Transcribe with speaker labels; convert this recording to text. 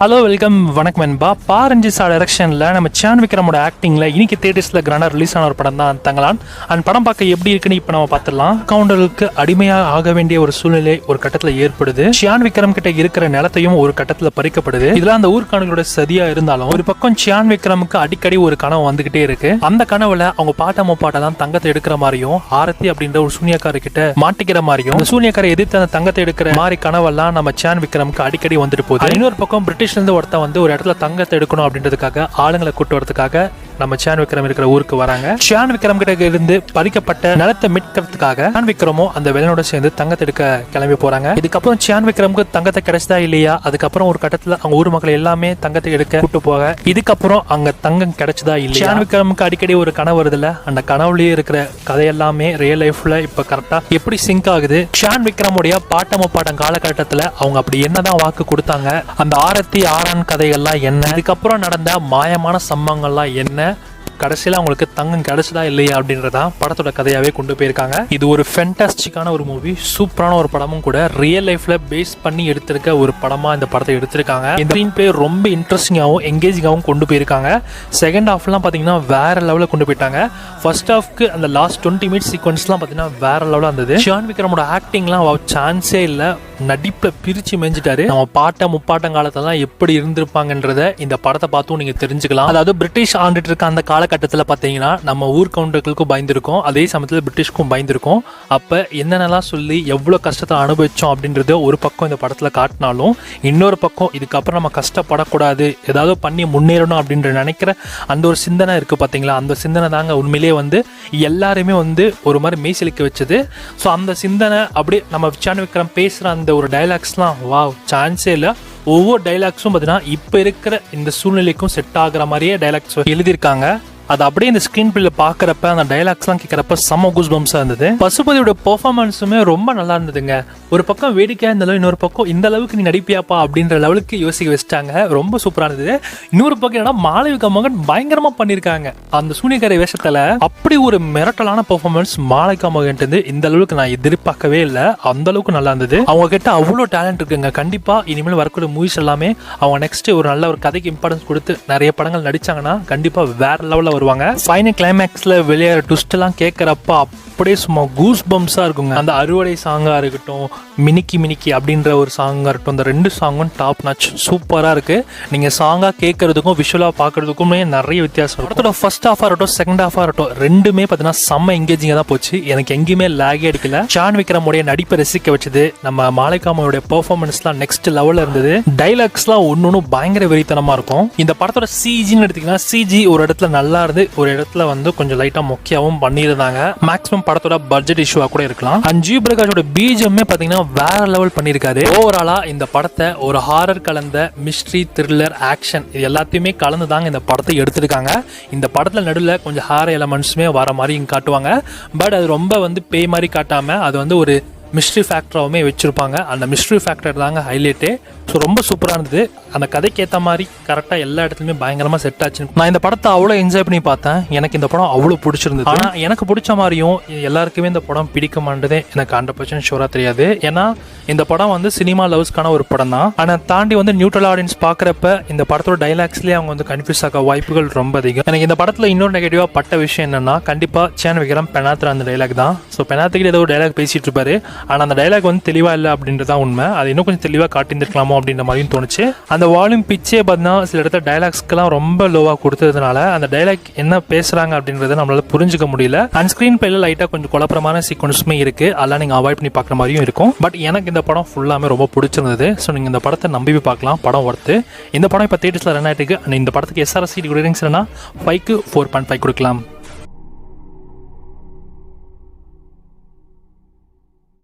Speaker 1: Hello welcome வணக்கம் என்பா பாரஞ்சி sir டைரக்ஷனில் நம்ம சான் விக்ரமோட ஆக்டிங்கில் இன்னைக்கு தேட்டர்ஸில் கிராண்டாக ரிலீஸ் ஆன ஒரு படம் தான் தங்கலான். அண்ட் படம் பார்க்க எப்படி இருக்குன்னு இப்போ நம்ம பார்த்துடலாம். கவுண்டருக்கு அடிமையாக ஆக வேண்டிய ஒரு சூழ்நிலை ஒரு கட்டத்தில் ஏற்படுது. சியான் விக்ரம் கிட்ட இருக்கிற நிலத்தையும் ஒரு கட்டத்தில் பறிக்கப்படுது. இதெல்லாம் அந்த ஊர்க்கானங்களோட சதியாக இருந்தாலும் ஒரு பக்கம் சியான் விக்ரமுக்கு அடிக்கடி ஒரு கனவு வந்துகிட்டே இருக்கு. அந்த கனவுல அவங்க பாட்ட முப்பாட்ட தான் தங்கத்தை எடுக்கிற மாதிரியும் ஆரத்தி அப்படின்ற ஒரு சூனியக்கார கிட்ட மாட்டிக்கிற மாதிரியும் அந்த சூனியக்காரை எதிர்த்து அந்த தங்கத்தை எடுக்கிற மாதிரி கனவெல்லாம் நம்ம சான் விக்ரமுக்கு அடிக்கடி வந்துட்டு போகுது. இன்னொரு பக்கம் பிரிட்டிஷ் இருந்து ஒருத்தன் வந்து ஒரு இடத்துல தங்கத்தை எடுக்கணும் அப்படின்றதுக்காக ஆளுங்களை கூட்டு வரதுக்காக நம்ம சான் விக்ரம் இருக்கிற ஊருக்கு வராங்க. சான் விக்ரம் கிட்ட இருந்து பறிக்கப்பட்ட நிலத்தை மீட்கிறதுக்காக சான் விக்ரமும் அந்த வெள்ளனோட சேர்ந்து தங்கத்தை எடுக்க கிளம்பி போறாங்க. இதுக்கப்புறம் சான் விக்ரமுக்கு தங்கத்தை கிடைச்சதா இல்லையா? அதுக்கப்புறம் ஒரு கட்டத்துல அவங்க ஊர் மக்கள் எல்லாமே தங்கத்தை எடுக்க கூட்டு போக இதுக்கப்புறம் அங்க தங்கம் கிடைச்சதா இல்லையா? சான் விக்ரமுக்கு அடிக்கடி ஒரு கனவு வருதுல்ல? அந்த கனவுலயே இருக்கிற கதை எல்லாமே ரியல் லைஃப்ல இப்ப கரெக்டா எப்படி சிங்க் ஆகுது? ஷான் விக்ரமுடைய பாட்டம பாட்டம் காலகட்டத்துல அவங்க அப்படி என்னதான் வாக்கு கொடுத்தாங்க? அந்த ஆரத்தி ஆறான் கதைகள்லாம் என்ன? இதுக்கப்புறம் நடந்த மாயமான சம்பவங்கள்லாம் என்ன? கடைசியில் அவங்களுக்கு தங்கம் கிடைச்சதா இல்லையா அப்படின்றதா படத்தோட கதையாவே கொண்டு போயிருக்காங்க. இது ஒரு ஃபென்டாஸ்டிக்கான ஒரு மூவி சூப்பரான ஒரு படமும் கூட ரியல் லைஃப்ல பேஸ் பண்ணி எடுத்திருக்க ஒரு படமா இந்த படத்தை எடுத்திருக்காங்க. இந்த ஸ்க்ரீன் பிளே ரொம்ப இன்ட்ரெஸ்டிங்காகவும் எங்கேஜிங்காகவும் கொண்டு போயிருக்காங்க. செகண்ட் ஹாஃப்லாம் பார்த்தீங்கன்னா வேற லெவலில் கொண்டு போயிட்டாங்க. ஃபர்ஸ்ட் ஹாஃப்க்கு அந்த லாஸ்ட் டுவெண்ட்டி மினிட்ஸ் சீக்வன்ஸ்லாம் பார்த்தீங்கன்னா வேற லெவலில் இருந்தது. ஷான் விக்ரமோட ஆக்டிங்லாம் சான்ஸே இல்லை நடிப்பில் பிரித்து மேஞ்சிட்டாரு. நம்ம பாட்ட முப்பாட்டம் காலத்தெல்லாம் எப்படி இருந்திருப்பாங்கன்றத இந்த படத்தை பார்த்தும் நீங்கள் தெரிஞ்சுக்கலாம். அதாவது பிரிட்டிஷ் ஆண்டுட்டு இருக்க அந்த காலகட்டத்தில் பார்த்தீங்கன்னா நம்ம ஊர் கவுண்டர்களுக்கும் பயந்துருக்கோம் அதே சமயத்தில் பிரிட்டிஷ்க்கும் பயந்துருக்கோம். அப்போ என்னென்னலாம் சொல்லி எவ்வளோ கஷ்டத்தை அனுபவித்தோம் அப்படின்றத ஒரு பக்கம் இந்த படத்தில் காட்டினாலும் இன்னொரு பக்கம் இதுக்கப்புறம் நம்ம கஷ்டப்படக்கூடாது ஏதாவது பண்ணி முன்னேறணும் அப்படின்ற நினைக்கிற அந்த ஒரு சிந்தனை இருக்குது பார்த்தீங்களா அந்த சிந்தனை தாங்க உண்மையிலேயே வந்து எல்லாருமே வந்து ஒரு மாதிரி மெய்சிலிக்க வச்சது. ஸோ அந்த சிந்தனை அப்படியே நம்ம விச்சான் விக்ரம் பேசுகிற அந்த ஒரு டைலாக்ஸ்லாம் வா சான்ஸே இல்லை. ஒவ்வொரு டைலாக்ஸும் பார்த்தீங்கன்னா இப்போ இருக்கிற இந்த சூழ்நிலைக்கும் செட் ஆகுற மாதிரியே டைலாக்ஸ் எழுதியிருக்காங்க. அது அப்படியே இந்த ஸ்க்ரீன் பில்ல பாக்குறப்ப அந்த டைலாக்ஸ்லாம் கேட்குறப்ப செம்ம கூஸ் பம்ஸா இருந்தது. பசுபதியோட பெர்ஃபார்மன்ஸுமே ரொம்ப நல்லா இருந்ததுங்க. ஒரு பக்கம் வேடிக்கையா இருந்தாலும் இன்னொரு பக்கம் இந்த அளவுக்கு நீ நடிப்பியாப்பா அப்படின்ற லெவலுக்கு யோசிக்க வச்சிட்டாங்க. ரொம்ப சூப்பரா இருந்தது. இன்னொரு பக்கம் என்னன்னா மாளவிகா மகன் பயங்கரமா பண்ணியிருக்காங்க அந்த சூனியக்கார வேஷத்துல அப்படி ஒரு மிரட்டலான பெர்ஃபார்மன்ஸ் மாளவிகா மகன் இந்த அளவுக்கு நான் எதிர்பார்க்கவே இல்லை. அந்த அளவுக்கு நல்லா இருந்தது. அவங்க கிட்ட அவ்வளோ டேலண்ட் இருக்குங்க. கண்டிப்பா இனிமேல் வரக்கூடிய மூவிஸ் எல்லாமே அவங்க நெக்ஸ்ட் ஒரு நல்ல ஒரு கதைக்கு இம்பார்ட்டன்ஸ் கொடுத்து நிறைய படங்கள் நடிச்சாங்கன்னா கண்டிப்பா வேற லெவலில் வருவாங்க. ஃபைனல் கிளைமேக்ஸில் வெளியேற ட்விஸ்ட்லாம் கேட்குறப்ப அப்படியே சும்மா கூஸ் பம்ஸாக இருக்குங்க. அந்த அறுவடை சாங்காக இருக்கட்டும் மினிக்கி மினிக்கி அப்படின்ற ஒரு சாங்காக இருக்கட்டும் இந்த ரெண்டு சாங்கும் டாப் நாச் சூப்பராக இருக்குது நீங்கள் சாங்காக கேட்குறதுக்கும் விஷுவலாக பார்க்கறதுக்கும் நிறைய வித்தியாசம் இருக்கும். படத்தோட ஃபர்ஸ்ட் ஹாஃபா இருக்கட்டும் செகண்ட் ஹாஃபா இருக்கட்டும் ரெண்டுமே பார்த்தீங்கன்னா செம்ம எங்கேஜிங்காக தான் போச்சு. எனக்கு எங்கேயுமே லேகே எடுக்கல. ஷான் விக்ரமுடைய நடிப்பை ரசிக்க வச்சது நம்ம மாலைக்காமோடைய பெர்ஃபார்மன்ஸ்லாம் நெக்ஸ்ட் லெவலில் இருந்தது. டைலாக்ஸ்லாம் ஒன்றும் பயங்கர வெறித்தனமாக இருக்கும். இந்த படத்தோட சிஜின்னு எடுத்திங்கன்னா சிஜி ஒரு இடத்துல நல்லா இருந்து ஒரு இடத்துல வந்து கொஞ்சம் லைட்டாக முக்கியமும் பண்ணியிருந்தாங்க. மேக்ஸிமம் படத்தோட பட்ஜெட் இஷ்யூவாக கூட இருக்கலாம். அண்ட் ஜி பிரகாஷோட பீஜமே பார்த்தீங்கன்னா வேற லெவல் பண்ணியிருக்காரு. ஓவராலா இந்த படத்தை ஒரு ஹாரர் கலந்த மிஸ்ட்ரி த்ரில்லர் ஆக்ஷன் இது எல்லாத்தையுமே கலந்து தாங்க இந்த படத்தை எடுத்திருக்காங்க. இந்த படத்தில் நடுவில் கொஞ்சம் ஹாரர் எலமெண்ட்ஸுமே வர மாதிரி காட்டுவாங்க. பட் அது ரொம்ப வந்து பேய் மாதிரி காட்டாமல் அது வந்து ஒரு மிஸ்ட்ரி ஃபேக்டராகவுமே வச்சுருப்பாங்க. அந்த மிஸ்ட்ரி ஃபேக்டர் தாங்க ஹைலைட்டே ஸோ ரொம்ப சூப்பராக இருந்தது. அந்த கதைக்கு ஏற்ற மாதிரி கரெக்டாக எல்லா இடத்துலையுமே பயங்கரமாக செட் ஆச்சு நான் இந்த படத்தை அவ்வளோ என்ஜாய் பண்ணி பார்த்தேன். எனக்கு இந்த படம் அவ்வளோ பிடிச்சிருந்தது. ஆனால் எனக்கு பிடிச்ச மாதிரியும் எல்லாருக்குமே இந்த படம் பிடிக்குமான்றதே எனக்கு ஹண்ட்ரட் பர்சன்ட் ஷூராக தெரியாது. ஏன்னா இந்த படம் வந்து சினிமா லவ்ஸ்க்கான ஒரு படம் தான். ஆனால் தாண்டி வந்து நியூட்ரல் ஆடியன்ஸ் பார்க்குறப்ப இந்த படத்தோட டைலாக்ஸ்லேயே அவங்க வந்து கன்ஃபியூஸ் ஆக வாய்ப்புகள் ரொம்ப அதிகம். எனக்கு இந்த படத்தில் இன்னொரு நெகட்டிவாக பட்ட விஷயம் என்னன்னா கண்டிப்பாக சேன் விக்ரம் பெனாத்திர அந்த டைலாக் தான். ஸோ பெனாத்துக்கிட்ட ஏதோ ஒரு டைலாக் பேசிட்டு இருப்பாரு. ஆனால் அந்த டைலாக் வந்து தெளிவாக இல்லை அப்படின்றதான் உண்மை. அது இன்னும் கொஞ்சம் தெளிவாக காட்டியிருந்துருக்கலாமோ அப்படின்ற மாதிரியும் தோணுச்சு. அந்த வால்யூம் பிச்சே பார்த்தீங்கன்னா சில இடத்துல டைலாக்ஸ்க்கெல்லாம் ரொம்ப லோவாக கொடுத்ததுனால அந்த டைலாக் என்ன பேசுகிறாங்க அப்படின்றத நம்மளால புரிஞ்சுக்க முடியல. அண்ட் ஸ்க்ரீன் பிளேல லைட்டாக கொஞ்சம் குழப்பமான சீக்வன்ஸுமே இருக்குது அதெல்லாம் நீங்கள் அவாய்ட் பண்ணி பார்க்குற மாதிரியும் இருக்கும். பட் எனக்கு இந்த படம் ஃபுல்லாமே ரொம்ப பிடிச்சிருந்தது. ஸோ நீங்கள் இந்த படத்தை நம்பி பார்க்கலாம். படம் ஒர்த்து இந்த படம் இப்போ தேட்டர்ஸில் ரன் ஆகிட்டு இருக்கு. இந்த படத்துக்கு எஸ்ஆர்எஸ் சீட் ரேட்டிங்ஸ் ஃபைவ்க்கு ஃபோர் பாயிண்ட் ஃபைவ் கொடுக்கலாம்.